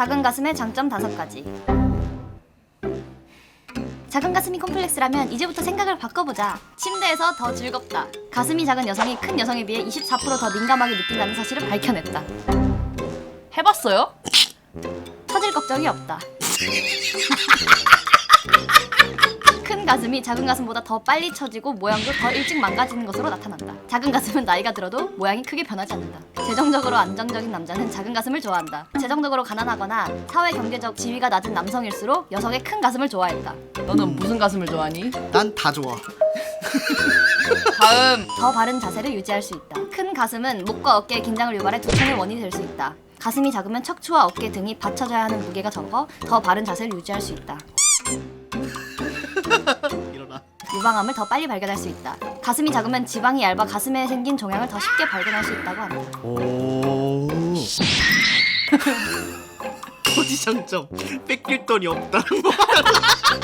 작은 가슴의 장점 다섯 가지. 작은 가슴이 콤플렉스라면 이제부터 생각을 바꿔보자. 침대에서 더 즐겁다. 가슴이 작은 여성이 큰 여성에 비해 24%더 민감하게 느낀다는 사실을 밝혀냈다. 해봤어요? 터질 걱정이 없다. 큰 가슴이 작은 가슴보다 더 빨리 처지고 모양도 더 일찍 망가지는 것으로 나타난다. 작은 가슴은 나이가 들어도 모양이 크게 변하지 않는다. 재정적으로 안정적인 남자는 작은 가슴을 좋아한다. 재정적으로 가난하거나 사회 경제적 지위가 낮은 남성일수록 여성의 큰 가슴을 좋아했다. 너는 무슨 가슴을 좋아하니? 난 다 좋아. 다음 더 바른 자세를 유지할 수 있다. 큰 가슴은 목과 어깨의 긴장을 유발해 두통의 원인이 될 수 있다. 가슴이 작으면 척추와 어깨 등이 받쳐줘야 하는 무게가 적어 더 바른 자세를 유지할 수 있다. 유방암을 더 빨리 발견할 수 있다. 가슴이 작으면 지방이 얇아 가슴에 생긴 종양을 더 쉽게 발견할 수 있다고 한다. 오. 고지 장점 뺏길 돈이 없다는 거.